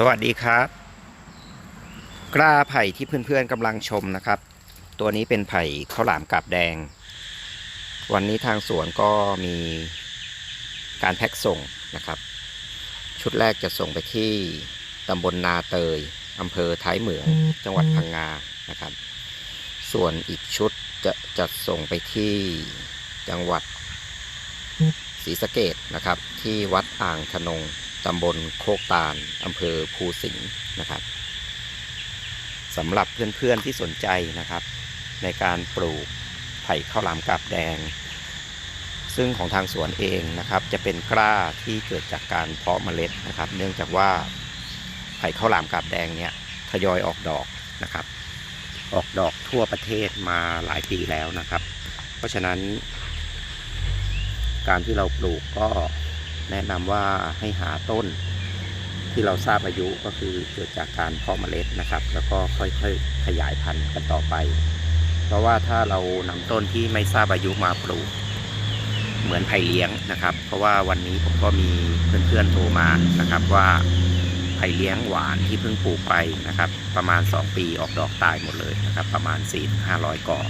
สวัสดีครับ กล้าไผ่ที่เพื่อนๆกำลังชมนะครับ ตัวนี้เป็นไผ่ข้าวหลามกาบแดง วันนี้ทางสวนก็มีการแพ็คส่งนะครับ ชุดแรกจะส่งไปที่ตำบลนาเตยอำเภอท้ายเหมืองจังหวัดพังงานะครับ ส่วนอีกชุดจะจัดส่งไปที่จังหวัดศรีสะเกดนะครับ ที่วัดอ่างทนง ตำบลโคกตาลอำเภอภูสิงห์นะครับสำหรับเพื่อนๆที่สนใจนะครับ ในการปลูกไผ่ข้าวหลามกาบแดง ซึ่งของทางสวนเองนะครับ จะเป็นกล้าที่เกิดจากการเพาะเมล็ดนะครับ เนื่องจากว่าไผ่ข้าวหลามกาบแดงเนี่ยทยอยออกดอกนะครับ ออกดอกทั่วประเทศมาหลายปีแล้วนะครับ เพราะฉะนั้น การที่เราปลูกก็ แนะนำว่าให้หาต้นที่เราทราบอายุก็คือเกิดจากการเพาะเมล็ดนะครับ แล้วก็ค่อยๆขยายพันธุ์กันต่อไป เพราะว่าถ้าเรานำต้นที่ไม่ทราบอายุมาปลูกเหมือนไผ่เลี้ยงนะครับ เพราะว่าวันนี้ผมก็มีเพื่อนๆโทรมานะครับว่าไผ่เลี้ยงหวานที่เพิ่งปลูกไปนะครับ ประมาณ 2 ปีออกดอกตายหมดเลยนะครับ ประมาณ4-500ก่อ